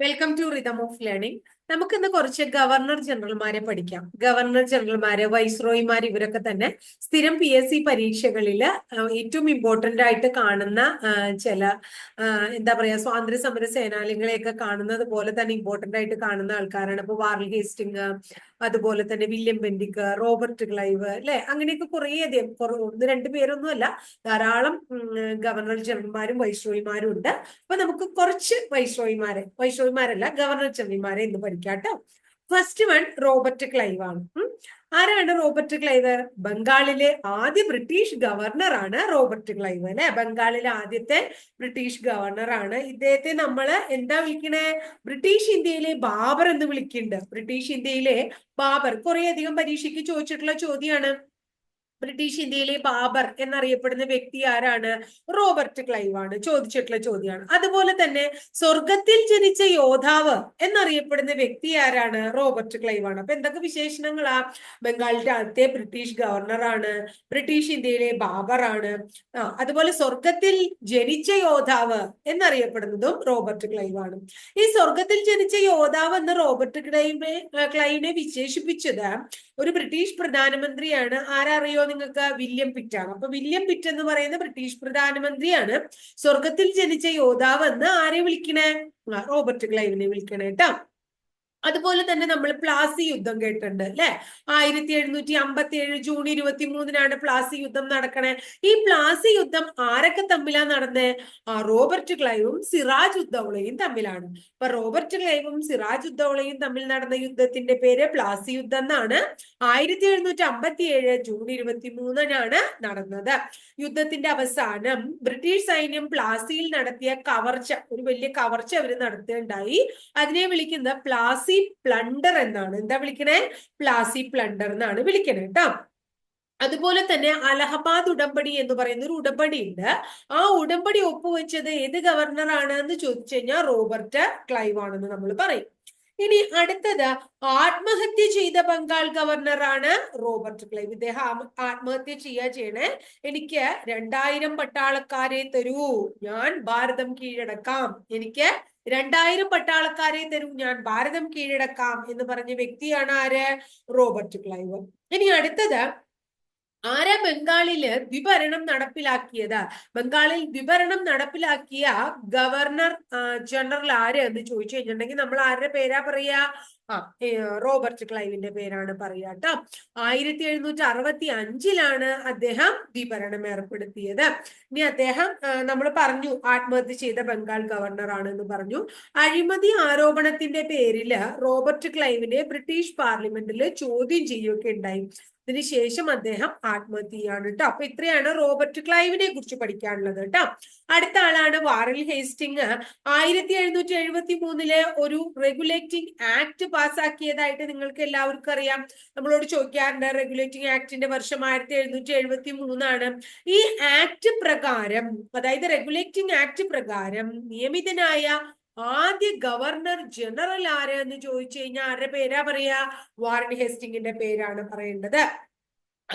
Welcome to rhythm of learning നമുക്ക് ഇന്ന് കുറച്ച് ഗവർണർ ജനറൽമാരെ പഠിക്കാം. ഗവർണർ ജനറൽമാരെ വൈസ്രോയിമാർ ഇവരൊക്കെ തന്നെ സ്ഥിരം പി എസ് സി പരീക്ഷകളിൽ ഏറ്റവും ഇമ്പോർട്ടന്റ് ആയിട്ട് കാണുന്ന ചില എന്താ പറയാ സ്വാതന്ത്ര്യ സമര സേനാനികളെയൊക്കെ കാണുന്നത് പോലെ തന്നെ ഇമ്പോർട്ടന്റ് ആയിട്ട് കാണുന്ന ആൾക്കാരാണ്. ഇപ്പൊ വാർൽ ഹേസ്റ്റിംഗ് അതുപോലെ തന്നെ വില്യം ബെൻഡിക്ക് റോബർട്ട് ക്ലൈവ് അല്ലെ? അങ്ങനെയൊക്കെ കുറേ അധികം ഒന്ന് രണ്ട് പേരൊന്നും അല്ല ധാരാളം ഗവർണർ ജനറൽമാരും വൈസ്രോയിമാരും ഉണ്ട്. അപ്പൊ നമുക്ക് കുറച്ച് വൈസ്രോയിമാരെ വൈസ്രോയിമാരല്ല ഗവർണർ ജനറൽമാരെ ഇന്ന് പഠിക്കാട്ടോ ഫസ്റ്റ് വൺ റോബർട്ട് ക്ലൈവ് ആണ്. ആരാണ് റോബർട്ട് ക്ലൈവ് ബംഗാളിലെ ആദ്യ ബ്രിട്ടീഷ് ഗവർണർ ആണ് റോബർട്ട് ക്ലൈവ് അല്ലെ? ബംഗാളിലെ ആദ്യത്തെ ബ്രിട്ടീഷ് ഗവർണർ ആണ്. ഇദ്ദേഹത്തെ നമ്മൾ എന്താ വിളിക്കണേ? ബ്രിട്ടീഷ് ഇന്ത്യയിലെ ബാബർ എന്ന് വിളിക്കുന്നുണ്ട് ബ്രിട്ടീഷ് ഇന്ത്യയിലെ ബാബർ. കുറെ അധികം പരീക്ഷയ്ക്ക് ചോദിച്ചിട്ടുള്ള ചോദ്യമാണ് ബ്രിട്ടീഷ് ഇന്ത്യയിലെ ബാബർ എന്നറിയപ്പെടുന്ന വ്യക്തി ആരാണ്? റോബർട്ട് ക്ലൈവ് ആണ്. ചോദിച്ചിട്ടുള്ള ചോദ്യമാണ്. അതുപോലെ തന്നെ സ്വർഗത്തിൽ ജനിച്ച യോദ്ധാവ് എന്നറിയപ്പെടുന്ന വ്യക്തി ആരാണ്? റോബർട്ട് ക്ലൈവ് ആണ്. അപ്പൊ എന്തൊക്കെ വിശേഷണങ്ങളാ? ബംഗാളിന്റെ ആദ്യത്തെ ബ്രിട്ടീഷ് ഗവർണർ ആണ്. ബ്രിട്ടീഷ് ഇന്ത്യയിലെ ബാബർ ആണ്. അതുപോലെ സ്വർഗത്തിൽ ജനിച്ച യോദ്ധാവ് എന്നറിയപ്പെടുന്നതും റോബർട്ട് ക്ലൈവ് ആണ്. ഈ സ്വർഗത്തിൽ ജനിച്ച യോദ്ധാവ് എന്ന് റോബർട്ട് ക്ലൈവിനെ ക്ലൈവിനെ വിശേഷിപ്പിച്ചത് ഒരു ബ്രിട്ടീഷ് പ്രധാനമന്ത്രിയാണ്. ആരറിയോ നിങ്ങൾക്ക് വില്യം പിറ്റ് ആണ്. അപ്പൊ വില്യം പിറ്റ് എന്ന് പറയുന്ന ബ്രിട്ടീഷ് പ്രധാനമന്ത്രിയാണ്. സ്വർഗത്തിൽ ജനിച്ച യോദ്ധാവ് എന്ന് ആരെ വിളിക്കണേ? റോബർട്ട് ക്ലൈവിനെ വിളിക്കണേ കേട്ടോ അതുപോലെ തന്നെ നമ്മൾ പ്ലാസി യുദ്ധം കേട്ടിട്ടുണ്ട് അല്ലെ? ആയിരത്തി എഴുന്നൂറ്റി അമ്പത്തി ഏഴ് ജൂൺ ഇരുപത്തി മൂന്നിനാണ് പ്ലാസി യുദ്ധം നടക്കണേ. ഈ പ്ലാസി യുദ്ധം ആരൊക്കെ തമ്മിലാ നടന്നേ? ആ റോബർട്ട് ക്ലൈവും സിറാജ് ഉദ്ദൗളയും തമ്മിലാണ്. അപ്പൊ റോബർട്ട് ക്ലൈവും സിറാജ് ഉദ്ദൗളയും തമ്മിൽ നടന്ന യുദ്ധത്തിന്റെ പേര് പ്ലാസി യുദ്ധം എന്നാണ്. ആയിരത്തി എഴുന്നൂറ്റി അമ്പത്തി ഏഴ് ജൂൺ ഇരുപത്തി മൂന്നിനാണ് നടന്നത്. യുദ്ധത്തിന്റെ അവസാനം ബ്രിട്ടീഷ് സൈന്യം പ്ലാസിയിൽ നടത്തിയ കവർച്ച ഒരു വലിയ കവർച്ച അവർ നടത്തുകയുണ്ടായി. അതിനെ വിളിക്കുന്ന പ്ലാസി പ്ലണ്ടർ എന്നാണ്. എന്താ വിളിക്കണേ? പ്ലാസി പ്ലണ്ടർ എന്നാണ് വിളിക്കണേ കേട്ടോ അതുപോലെ തന്നെ അലഹബാദ് ഉടമ്പടി എന്ന് പറയുന്ന ഒരു ഉടമ്പടി ഉണ്ട് ആ ഉടമ്പടി ഒപ്പുവെച്ചത് ഏത് ഗവർണറാണ് എന്ന് ചോദിച്ചു കഴിഞ്ഞാൽ റോബർട്ട് ക്ലൈവ് ആണെന്ന് നമ്മൾ പറയും. ഇനി അടുത്തത് ആത്മഹത്യ ചെയ്ത ബംഗാൾ ഗവർണറാണ് റോബർട്ട് ക്ലൈവ്. ഇദ്ദേഹം ആത്മഹത്യ ചെയ്യാ ചെയ്യണേ. എനിക്ക് രണ്ടായിരം പട്ടാളക്കാരെ തരൂ. ഞാൻ ഭാരതം കീഴടക്കാം. എനിക്ക് രണ്ടായിരം പട്ടാളക്കാരെ തരും ഞാൻ ഭാരതം കീഴടക്കാം എന്ന് പറഞ്ഞ വ്യക്തിയാണ് ആര്? റോബർട്ട് ക്ലൈവ് ഇനി അടുത്തത് ആരാ ബംഗാളിൽ ദ്വിഭരണം നടപ്പിലാക്കിയത്? ബംഗാളിൽ ദ്വിഭരണം നടപ്പിലാക്കിയ ഗവർണർ ജനറൽ ആര് എന്ന് ചോദിച്ചു കഴിഞ്ഞിട്ടുണ്ടെങ്കിൽ നമ്മൾ ആരുടെ പേരാ പറയാ ആ റോബർട്ട് ക്ലൈവിന്റെ പേരാണ് പറയുക കേട്ടോ ആയിരത്തി എഴുന്നൂറ്റി അറുപത്തി അഞ്ചിലാണ് അദ്ദേഹം വിഭരണം ഏർപ്പെടുത്തിയത്. ഇനി അദ്ദേഹം നമ്മൾ പറഞ്ഞു ആത്മഹത്യ ചെയ്ത ബംഗാൾ ഗവർണർ ആണെന്ന് പറഞ്ഞു. അഴിമതി ആരോപണത്തിന്റെ പേരിൽ റോബർട്ട് ക്ലൈവിനെ ബ്രിട്ടീഷ് പാർലമെന്റിൽ ചോദ്യം ചെയ്യുകയൊക്കെ ഉണ്ടായി. അതിനുശേഷം അദ്ദേഹം ആത്മഹത്യ ചെയ്യാണ് കേട്ടോ. അപ്പൊ ഇത്രയാണ് റോബർട്ട് ക്ലൈവിനെ കുറിച്ച് പഠിക്കാനുള്ളത് കേട്ടോ. അടുത്ത ആളാണ് വാറൽ ഹേസ്റ്റിംഗ്. ആയിരത്തി എഴുന്നൂറ്റി എഴുപത്തി മൂന്നിലെ ഒരു റെഗുലേറ്റിംഗ് ആക്ട് പാസ്സാക്കിയതായിട്ട് നിങ്ങൾക്ക് എല്ലാവർക്കും അറിയാം. നമ്മളോട് ചോദിക്കാറുണ്ട് റെഗുലേറ്റിംഗ് ആക്ടിന്റെ വർഷം ആയിരത്തി എഴുന്നൂറ്റി എഴുപത്തി മൂന്നാണ് ഈ ആക്ട് പ്രകാരം അതായത് റെഗുലേറ്റിംഗ് ആക്ട് പ്രകാരം നിയമിതനായ ആദ്യ ഗവർണർ ജനറൽ ആരെന്ന് ചോദിച്ചു കഴിഞ്ഞാൽ ആരുടെ പേരാ പറയാ വാറൻ ഹേസ്റ്റിംഗിന്റെ പേരാണ് പറയേണ്ടത്.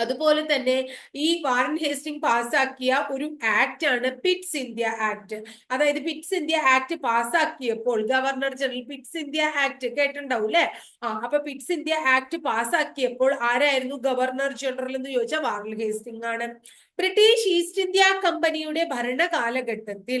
അതുപോലെ തന്നെ ഈ വാറൻ ഹേസ്റ്റിംഗ് പാസ്സാക്കിയ ഒരു ആക്ട് ആണ് പിറ്റ്സ് ഇന്ത്യ ആക്ട് അതായത് Pitt's India act പാസ്സാക്കിയപ്പോൾ governor general Pitt's India act കേട്ടിട്ടുണ്ടാവും അല്ലെ ആ അപ്പൊ പിറ്റ്സ് ഇന്ത്യ ആക്ട് പാസ്സാക്കിയപ്പോൾ ആരായിരുന്നു ഗവർണർ ജനറൽ എന്ന് ചോദിച്ചാൽ വാറൻ ഹേസ്റ്റിംഗ് ആണ്. ബ്രിട്ടീഷ് ഈസ്റ്റ് ഇന്ത്യ കമ്പനിയുടെ ഭരണകാലഘട്ടത്തിൽ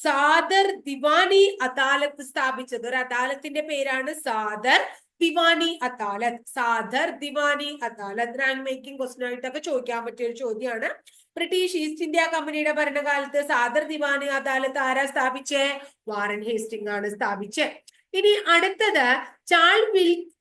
സാദർ ദിവാനി അദാലത്ത് സ്ഥാപിച്ചത്. ഒരു അദാലത്തിന്റെ പേരാണ് Sadar Diwani Adalat. Sadar Diwani Adalat. Rank making question ആയിട്ടൊക്കെ ചോദിക്കാൻ പറ്റിയ ഒരു ചോദ്യമാണ് ബ്രിട്ടീഷ് ഈസ്റ്റ് ഇന്ത്യ കമ്പനിയുടെ ഭരണകാലത്ത് സാദർ ദിവാനി അദാലത്ത് ആരാ സ്ഥാപിച്ചേ? വാറൻ ഹേസ്റ്റിംഗ് ആണ് സ്ഥാപിച്ചേ. ഇനി അടുത്തത്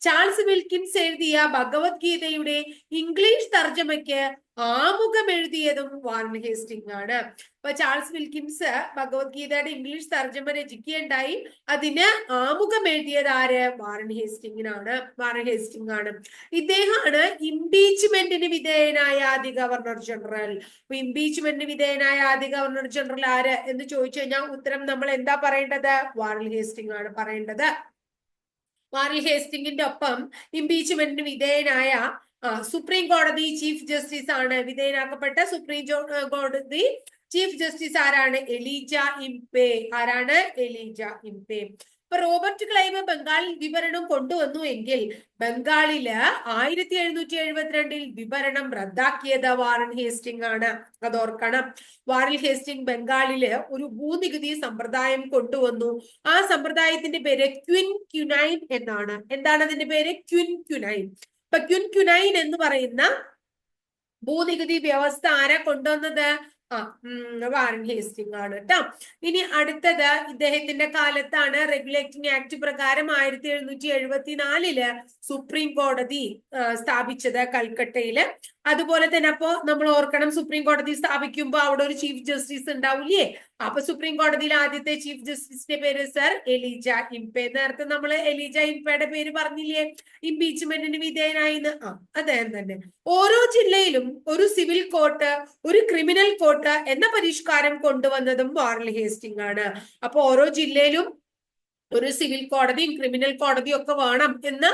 ചാൾസ് വിൽക്കിൻസ് എഴുതിയ ഭഗവത്ഗീതയുടെ ഇംഗ്ലീഷ് തർജമയ്ക്ക് ആമുഖം എഴുതിയതും വാറൻ ഹേസ്റ്റിംഗ് ആണ്. അപ്പൊ ചാൾസ് വിൽക്കിൻസ് ഭഗവത്ഗീതയുടെ ഇംഗ്ലീഷ് തർജമ രചിക്കുകയുണ്ടായി. അതിന് ആമുഖം എഴുതിയത് ആര്? വാറൻ ഹേസ്റ്റിംഗിനാണ്. വാറൻ ഹേസ്റ്റിംഗ് ആണ്. ഇദ്ദേഹമാണ് ഇംപീച്ച്മെന്റിന് വിധേയനായ ആദ്യ ഗവർണർ ജനറൽ. അപ്പൊ ഇംപീച്ച്മെന്റിന് വിധേയനായ ആദ്യ ഗവർണർ ജനറൽ ആര്? എന്ന് ചോദിച്ചു കഴിഞ്ഞാൽ ഉത്തരം നമ്മൾ എന്താ പറയേണ്ടത്? വാറൻ ഹേസ്റ്റിംഗ് ആണ് പറയേണ്ടത്. വാറൽ ഹേസ്റ്റിംഗിന്റെ ഒപ്പം ഇംപീച്ച്മെന്റിന് വിധേയനായ സുപ്രീം കോടതി ചീഫ് ജസ്റ്റിസ് ആണ് വിധേയനാക്കപ്പെട്ട. സുപ്രീം കോടതി ചീഫ് ജസ്റ്റിസ് ആരാണ്? Elijah Impey. ആരാണ്? എലീജ ഇംപേ. ഇപ്പൊ റോബർട്ട് ക്ലൈവ് ബംഗാളിൽ വിവരണം കൊണ്ടുവന്നു എങ്കിൽ ബംഗാളിൽ ആയിരത്തി എഴുന്നൂറ്റി എഴുപത്തിരണ്ടിൽ വിവരണം റദ്ദാക്കിയത് വാറൻ ഹേസ്റ്റിംഗ് ആണ്. അതോർക്കണം. വാറൻ ഹേസ്റ്റിംഗ് ബംഗാളിൽ ഒരു ഭൂനികുതി സമ്പ്രദായം കൊണ്ടുവന്നു. ആ സമ്പ്രദായത്തിന്റെ പേര് ക്വിൻ ക്യുനൈൻ എന്നാണ്. എന്താണ് അതിന്റെ പേര്? ക്വിൻ ക്യുനൈൻ. ഇപ്പൊ ക്വിൻ ക്യുനൈൻ എന്ന് പറയുന്ന ഭൂനികുതി വ്യവസ്ഥ ആരാ കൊണ്ടുവന്നത്? ആ വാറൻ ഹേസ്റ്റിംഗ് ആണ് കേട്ടോ ഇനി അടുത്തത് ഇദ്ദേഹത്തിന്റെ കാലത്താണ് റെഗുലേറ്റിംഗ് ആക്ട് പ്രകാരം ആയിരത്തി എഴുന്നൂറ്റി എഴുപത്തിനാലിൽ സുപ്രീം കോടതി സ്ഥാപിച്ചത് കൽക്കട്ടയിൽ. അതുപോലെ തന്നെ അപ്പോ നമ്മൾ ഓർക്കണം സുപ്രീം കോടതി സ്ഥാപിക്കുമ്പോൾ അവിടെ ഒരു ചീഫ് ജസ്റ്റിസ് ഉണ്ടാവില്ലേ? അപ്പൊ സുപ്രീം കോടതിയിൽ ആദ്യത്തെ ചീഫ് ജസ്റ്റിസിന്റെ പേര് സർ എലിജ ഇംപെ നേരത്തെ നമ്മൾ എലിജ ഇംപയുടെ പേര് പറഞ്ഞില്ലേ? ഇംപീച്ച്മെന്റിന് വിധേയനായിന്ന്. ആ അദ്ദേഹം തന്നെ. ഓരോ ജില്ലയിലും ഒരു സിവിൽ കോർട്ട് ഒരു ക്രിമിനൽ കോർട്ട് എന്ന പരിഷ്കാരം കൊണ്ടുവന്നതും വാറൽ ഹേസ്റ്റിംഗ് ആണ്. അപ്പൊ ഓരോ ജില്ലയിലും ഒരു സിവിൽ കോടതിയും ക്രിമിനൽ കോടതിയും ഒക്കെ വേണം എന്ന്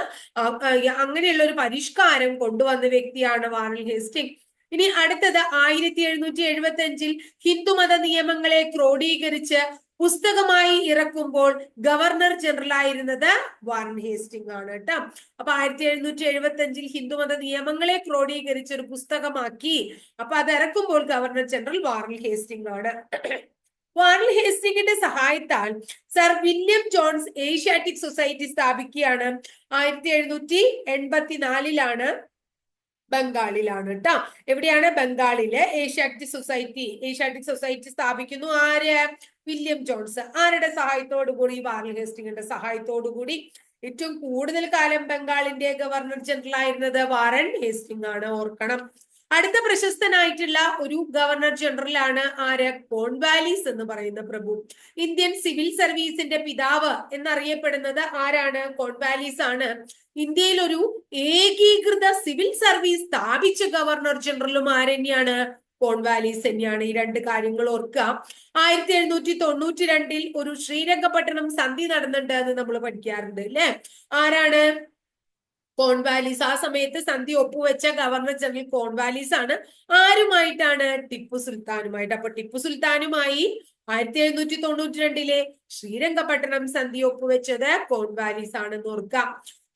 അങ്ങനെയുള്ള ഒരു പരിഷ്കാരം കൊണ്ടുവന്ന വ്യക്തിയാണ് വാറൽ ഹേസ്റ്റിംഗ്. ഇനി അടുത്തത് ആയിരത്തി എഴുന്നൂറ്റി എഴുപത്തി അഞ്ചിൽ ഹിന്ദുമത നിയമങ്ങളെ ക്രോഡീകരിച്ച് പുസ്തകമായി ഇറക്കുമ്പോൾ ഗവർണർ ജനറൽ ആയിരുന്നത് വാറൻ ഹേസ്റ്റിംഗ് ആണ് കേട്ടോ. അപ്പൊ ആയിരത്തി എഴുന്നൂറ്റി എഴുപത്തി അഞ്ചിൽ ഹിന്ദുമത നിയമങ്ങളെ ക്രോഡീകരിച്ച് ഒരു പുസ്തകമാക്കി. അപ്പൊ അത് ഇറക്കുമ്പോൾ ഗവർണർ ജനറൽ വാറൻ ഹേസ്റ്റിംഗ് ആണ്. വാറൽ ഹേസ്റ്റിംഗിന്റെ സഹായത്താൽ sir William Jones Asiatic society സ്ഥാപിക്കുകയാണ്. ആയിരത്തി എഴുന്നൂറ്റി എൺപത്തിനാലിലാണ് ബംഗാളിലാണ് കേട്ടോ എവിടെയാണ് ബംഗാളിലെ ഏഷ്യാറ്റിക് സൊസൈറ്റി ഏഷ്യാറ്റിക് സൊസൈറ്റി സ്ഥാപിക്കുന്നു? ആര്? വില്യം ജോൺസ് ആരുടെ സഹായത്തോടു കൂടി? വാറൽ ഹേസ്റ്റിംഗിന്റെ സഹായത്തോടു കൂടി. ഏറ്റവും കൂടുതൽ കാലം ബംഗാളിന്റെ ഗവർണർ ജനറൽ ആയിരുന്നത് വാറൻ ഹേസ്റ്റിംഗ് ആണ്. ഓർക്കണം. അടുത്ത പ്രശസ്തനായിട്ടുള്ള ഒരു ഗവർണർ ജനറൽ ആണ് ആര്? കോൺവാലിസ് എന്ന് പറയുന്ന പ്രഭു. ഇന്ത്യൻ സിവിൽ സർവീസിന്റെ പിതാവ് എന്നറിയപ്പെടുന്നത് ആരാണ്? കോൺവാലിസ് ആണ്. ഇന്ത്യയിൽ ഒരു ഏകീകൃത സിവിൽ സർവീസ് സ്ഥാപിച്ച ഗവർണർ ജനറലും ആരെന്നെയാണ് കോൺവാലിസ് തന്നെയാണ്? ഈ രണ്ട് കാര്യങ്ങൾ ഓർക്കുക ആയിരത്തി എഴുന്നൂറ്റി തൊണ്ണൂറ്റി രണ്ടിൽ ഒരു ശ്രീരംഗപട്ടണം സന്ധി നടന്നിട്ടുണ്ട് എന്ന് നമ്മൾ പഠിക്കാറുണ്ട് അല്ലെ? ആരാണ്? കോൺവാലിസ് ആ സമയത്ത് സന്ധി ഒപ്പുവെച്ച ഗവർണർ ജനറൽ കോൺവാലീസ് ആണ്. ആരുമായിട്ടാണ് ടിപ്പു സുൽത്താനുമായിട്ട്? അപ്പൊ ടിപ്പു സുൽത്താനുമായി ആയിരത്തി എഴുന്നൂറ്റി തൊണ്ണൂറ്റി രണ്ടിലെ ശ്രീരംഗപട്ടണം സന്ധി ഒപ്പുവെച്ചത് കോൺവാലീസ് ആണെന്ന് ഓർക്കാം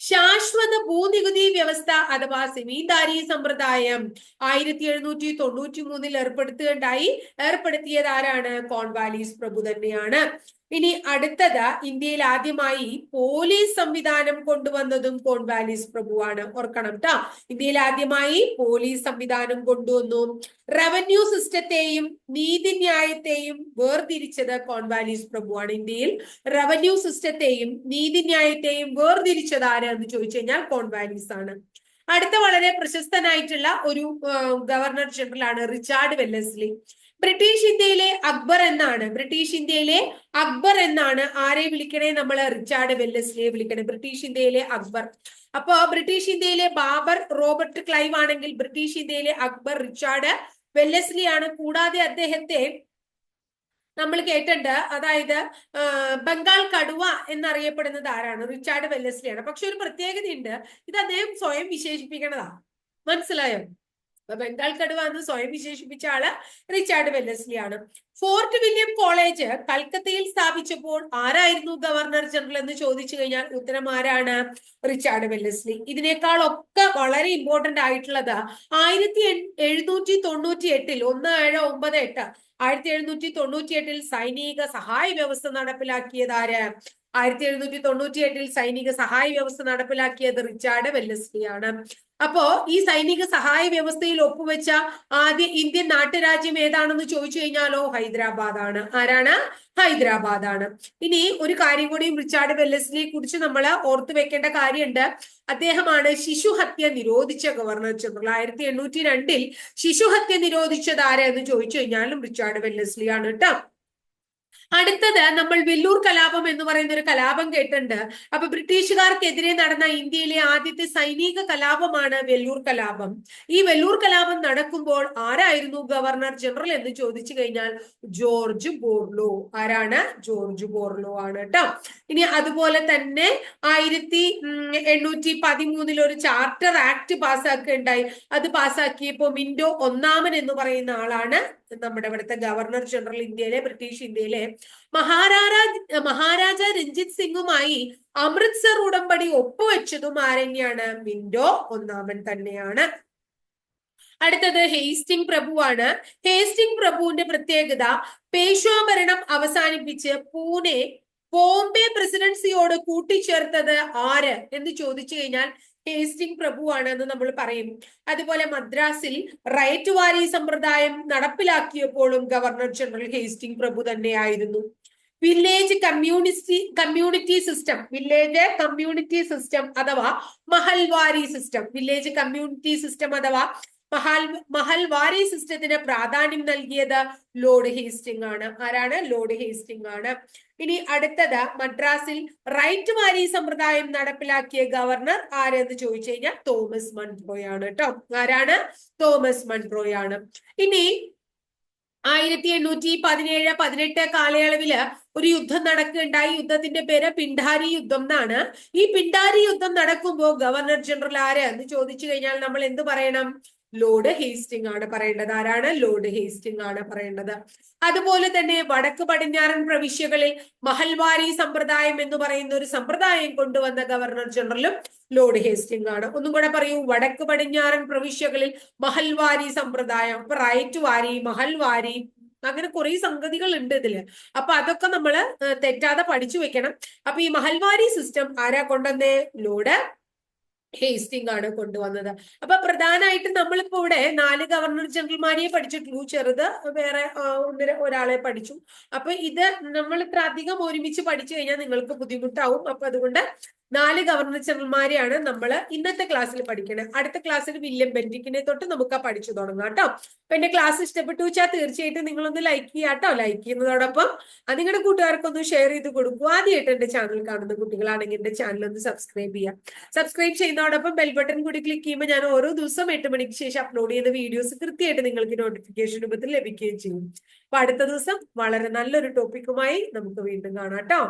ശാശ്വത ഭൂനികുതി വ്യവസ്ഥ അഥവാ സെമീന്ദാരി സമ്പ്രദായം ആയിരത്തി എഴുന്നൂറ്റി തൊണ്ണൂറ്റി മൂന്നിൽ ഏർപ്പെടുത്തുകയുണ്ടായി. ഏർപ്പെടുത്തിയത് ആരാണ്? കോൺവാലീസ് പ്രഭു തന്നെയാണ്. ഇനി അടുത്തത് ഇന്ത്യയിൽ ആദ്യമായി പോലീസ് സംവിധാനം കൊണ്ടുവന്നതും കോൺവാലിസ് പ്രഭുവാണ്. ഓർക്കണം ട്ടാ. ഇന്ത്യയിൽ ആദ്യമായി പോലീസ് സംവിധാനം കൊണ്ടുവന്നു. റവന്യൂ സിസ്റ്റത്തെയും നീതിന്യായത്തെയും വേർതിരിച്ചത് കോൺവാലിസ് പ്രഭുവാണ് ഇന്ത്യയിൽ. റവന്യൂ സിസ്റ്റത്തെയും നീതിന്യായത്തെയും വേർതിരിച്ചത് ആരാന്ന് ചോദിച്ചു കഴിഞ്ഞാൽ കോൺവാലീസ് ആണ്. അടുത്ത വളരെ പ്രശസ്തനായിട്ടുള്ള ഒരു ഗവർണർ ജനറൽ ആണ് റിച്ചാർഡ് വെല്ലസ്ലി. ബ്രിട്ടീഷ് ഇന്ത്യയിലെ അക്ബർ എന്നാണ്. ബ്രിട്ടീഷ് ഇന്ത്യയിലെ അക്ബർ എന്നാണ്. ആരെ വിളിക്കണേ? നമ്മൾ റിച്ചാർഡ് വെല്ലസ്ലിയെ വിളിക്കണേ. ബ്രിട്ടീഷ് ഇന്ത്യയിലെ അക്ബർ. അപ്പോ ബ്രിട്ടീഷ് ഇന്ത്യയിലെ ബാബർ റോബർട്ട് ക്ലൈവ് ആണെങ്കിൽ ബ്രിട്ടീഷ് ഇന്ത്യയിലെ അക്ബർ റിച്ചാർഡ് വെല്ലസ്ലി ആണ്. കൂടാതെ അദ്ദേഹത്തെ നമ്മൾ കേട്ടിട്ടുണ്ട്. അതായത് ബംഗാൾ കടുവ എന്നറിയപ്പെടുന്നത് ആരാണ്? റിച്ചാർഡ് വെല്ലസ്ലിയാണ്. പക്ഷെ ഒരു പ്രത്യേകതയുണ്ട്. ഇത് അദ്ദേഹം സ്വയം വിശേഷിപ്പിക്കണതാ. മനസ്സിലായോ? അപ്പൊ ബംഗാൾ കടുവ എന്ന് സ്വയം വിശേഷിപ്പിച്ച ആൾ റിച്ചാർഡ് വെല്ലസ്ലി ആണ് ഫോർട്ട് വില്യം കോളേജ് കൽക്കത്തയിൽ സ്ഥാപിച്ചപ്പോൾ ആരായിരുന്നു ഗവർണർ ജനറൽ എന്ന് ചോദിച്ചു കഴിഞ്ഞാൽ ഉത്തരം ആരാണ്? Richard Wellesley. ഇതിനേക്കാളൊക്കെ വളരെ ഇമ്പോർട്ടന്റ് ആയിട്ടുള്ളത് ആയിരത്തി എഴുന്നൂറ്റി തൊണ്ണൂറ്റി എട്ടിൽ ഒന്ന് ഏഴ് ഒമ്പത് എട്ട് ആയിരത്തി എഴുന്നൂറ്റി തൊണ്ണൂറ്റി എട്ടിൽ സൈനിക സഹായ വ്യവസ്ഥ നടപ്പിലാക്കിയത് ആര്? ആയിരത്തി എഴുന്നൂറ്റി തൊണ്ണൂറ്റി എട്ടിൽ സൈനിക സഹായ വ്യവസ്ഥ നടപ്പിലാക്കിയത് റിച്ചാർഡ് വെല്ലസ്ലിയാണ്. അപ്പോ ഈ സൈനിക സഹായ വ്യവസ്ഥയിൽ ഒപ്പുവെച്ച ആദ്യ ഇന്ത്യൻ നാട്ടുരാജ്യം ഏതാണെന്ന് ചോദിച്ചു കഴിഞ്ഞാലോ ഹൈദരാബാദ് ആണ് ആരാണ്? ഹൈദരാബാദ് ആണ് ഇനി ഒരു കാര്യം കൂടിയും റിച്ചാർഡ് വെല്ലസ്ലിയെ കുറിച്ച് നമ്മൾ ഓർത്തു വെക്കേണ്ട കാര്യമുണ്ട്. അദ്ദേഹമാണ് ശിശുഹത്യ നിരോധിച്ച ഗവർണർ ജനറൽ. ആയിരത്തി എണ്ണൂറ്റി രണ്ടിൽ ശിശുഹത്യ നിരോധിച്ചത് ആരെന്ന് ചോദിച്ചു കഴിഞ്ഞാലും റിച്ചാർഡ് വെല്ലസ്ലി ആണ് കേട്ടോ അടുത്തത് നമ്മൾ വെല്ലൂർ കലാപം എന്ന് പറയുന്ന ഒരു കലാപം കേട്ടിട്ടുണ്ട്. അപ്പൊ ബ്രിട്ടീഷുകാർക്കെതിരെ നടന്ന ഇന്ത്യയിലെ ആദ്യത്തെ സൈനിക കലാപമാണ് വെല്ലൂർ കലാപം. ഈ വെല്ലൂർ കലാപം നടക്കുമ്പോൾ ആരായിരുന്നു ഗവർണർ ജനറൽ എന്ന് ചോദിച്ചു കഴിഞ്ഞാൽ ജോർജ് ബോർലോ. ആരാണ്? ജോർജ് ബോർലോ ആണ് കേട്ടോ ഇനി അതുപോലെ തന്നെ ആയിരത്തി എണ്ണൂറ്റി പതിമൂന്നിൽ ഒരു ചാർട്ടർ ആക്ട് പാസ്സാക്കുകയുണ്ടായി അത് പാസ്സാക്കിയപ്പോ മിൻഡോ ഒന്നാമൻ എന്ന് പറയുന്ന ആളാണ് നമ്മുടെ ഇവിടുത്തെ ഗവർണർ ജനറൽ ഇന്ത്യയിലെ ബ്രിട്ടീഷ് ഇന്ത്യയിലെ മഹാരാജ മഹാരാജ രഞ്ജിത് സിംഗുമായി അമൃത്സർ ഉടമ്പടി ഒപ്പുവെച്ചതും ആരെന്നെയാണ്? വിൻഡോ ഒന്നാമൻ തന്നെയാണ്. അടുത്തത് ഹേസ്റ്റിംഗ് പ്രഭുവാണ്. ഹേസ്റ്റിംഗ് പ്രഭുവിന്റെ പ്രത്യേകത പേശ്വാഭരണം അവസാനിപ്പിച്ച് പൂനെ ബോംബെ പ്രസിഡൻസിയോട് കൂട്ടിച്ചേർത്തത് ആര് എന്ന് ചോദിച്ചു കഴിഞ്ഞാൽ ഹേസ്റ്റിംഗ് പ്രഭുവാണ് എന്ന് നമ്മൾ പറയും. അതുപോലെ മദ്രാസിൽ റൈറ്റ് വാരി സമ്പ്രദായം നടപ്പിലാക്കിയപ്പോഴും ഗവർണർ ജനറൽ ഹേസ്റ്റിംഗ് പ്രഭു തന്നെയായിരുന്നു. Village community community system village community system അഥവാ Mahalwari system village community system അഥവാ മഹാൽ മഹൽവാരി സിസ്റ്റത്തിന് പ്രാധാന്യം നൽകിയത് ലോർഡ് ഹേസ്റ്റിംഗ് ആണ്. ആരാണ്? ലോർഡ് ഹേസ്റ്റിംഗ് ആണ്. ഇനി അടുത്തത് മദ്രാസിൽ റൈറ്റ് വാരി സമ്പ്രദായം നടപ്പിലാക്കിയ ഗവർണർ ആരെന്ന് ചോദിച്ചു കഴിഞ്ഞാൽ തോമസ് മൺട്രോയാണ് കേട്ടോ. ആരാണ്? തോമസ് മൺട്രോയാണ് ഇനി ആയിരത്തി എണ്ണൂറ്റി പതിനേഴ് പതിനെട്ട് കാലയളവിൽ ഒരു യുദ്ധം നടക്കുകയുണ്ടായി. യുദ്ധത്തിന്റെ പേര് പിണ്ടാരി യുദ്ധം എന്നാണ്. ഈ പിണ്ടാരി യുദ്ധം നടക്കുമ്പോൾ ഗവർണർ ജനറൽ ആര് എന്ന് ചോദിച്ചു കഴിഞ്ഞാൽ നമ്മൾ എന്ത് പറയണം? ലോർഡ് ഹേസ്റ്റിംഗ് ആണ് പറയേണ്ടത്. ആരാണ്? ലോഡ് ഹേസ്റ്റിംഗ് ആണ് പറയേണ്ടത്. അതുപോലെ തന്നെ വടക്ക് പടിഞ്ഞാറൻ പ്രവിശ്യകളിൽ മഹൽവാരി സമ്പ്രദായം എന്ന് പറയുന്ന ഒരു സമ്പ്രദായം കൊണ്ടുവന്ന ഗവർണർ ജനറലും ലോഡ് ഹേസ്റ്റിംഗ് ആണ്. ഒന്നും കൂടെ പറയൂ. വടക്ക് പടിഞ്ഞാറൻ പ്രവിശ്യകളിൽ മഹൽവാരി സമ്പ്രദായം. റൈറ്റ് വാരി മഹൽവാരി അങ്ങനെ കുറെ സംഗതികൾ ഉണ്ട് ഇതിൽ. അപ്പൊ അതൊക്കെ നമ്മൾ തെറ്റാതെ പഠിച്ചു വെക്കണം. അപ്പൊ ഈ മഹൽവാരി സിസ്റ്റം ആരാ കൊണ്ടുവന്നേ? ലോർഡ് ഹേസ്റ്റിംഗ് ആണ് കൊണ്ടുവന്നത്. അപ്പൊ പ്രധാനമായിട്ടും നമ്മളിപ്പോ ഇവിടെ നാല് ഗവർണർ ജനറൽമാരെ പഠിച്ചിട്ടുള്ളൂ. ചെറുത് വേറെ ഒന്നര ഒരാളെ പഠിച്ചു. അപ്പൊ ഇത് നമ്മൾ ഇത്ര അധികം ഒരുമിച്ച് പഠിച്ചു കഴിഞ്ഞാൽ നിങ്ങൾക്ക് ബുദ്ധിമുട്ടാവും. അപ്പൊ അതുകൊണ്ട് നാല് ഗവർണർ ജനറൽമാരെയാണ് നമ്മൾ ഇന്നത്തെ ക്ലാസ്സിൽ പഠിക്കുന്നത് അടുത്ത ക്ലാസ്സിൽ വില്യം ബെൻഡിക്കിനെ തൊട്ട് നമുക്ക് പഠിച്ചു തുടങ്ങാം കേട്ടോ അപ്പൊ എന്റെ ക്ലാസ് ഇഷ്ടപ്പെട്ടു വെച്ചാൽ തീർച്ചയായിട്ടും നിങ്ങളൊന്ന് ലൈക്ക് ചെയ്യാം കേട്ടോ ലൈക്ക് ചെയ്യുന്നതോടൊപ്പം നിങ്ങളുടെ കൂട്ടുകാർക്കൊന്ന് ഷെയർ ചെയ്ത് കൊടുക്കുക ആദ്യമായിട്ട് എന്റെ ചാനൽ കാണുന്ന കുട്ടികളാണെങ്കിൽ എന്റെ ചാനൽ ഒന്ന് സബ്സ്ക്രൈബ് ചെയ്യാം. സബ്സ്ക്രൈബ് ചെയ്യുന്നതോടൊപ്പം ബെൽ ബട്ടൺ കൂടി ക്ലിക്ക് ചെയ്യുമ്പോൾ ഞാൻ ഓരോ ദിവസം എട്ട് മണിക്ക് ശേഷം അപ്ലോഡ് ചെയ്യുന്ന വീഡിയോസ് കൃത്യമായിട്ട് നിങ്ങൾക്ക് നോട്ടിഫിക്കേഷൻ രൂപത്തിൽ ലഭിക്കുകയും ചെയ്യും. അപ്പൊ അടുത്ത ദിവസം വളരെ നല്ലൊരു ടോപ്പിക്കുമായി നമുക്ക് വീണ്ടും കാണാം കേട്ടോ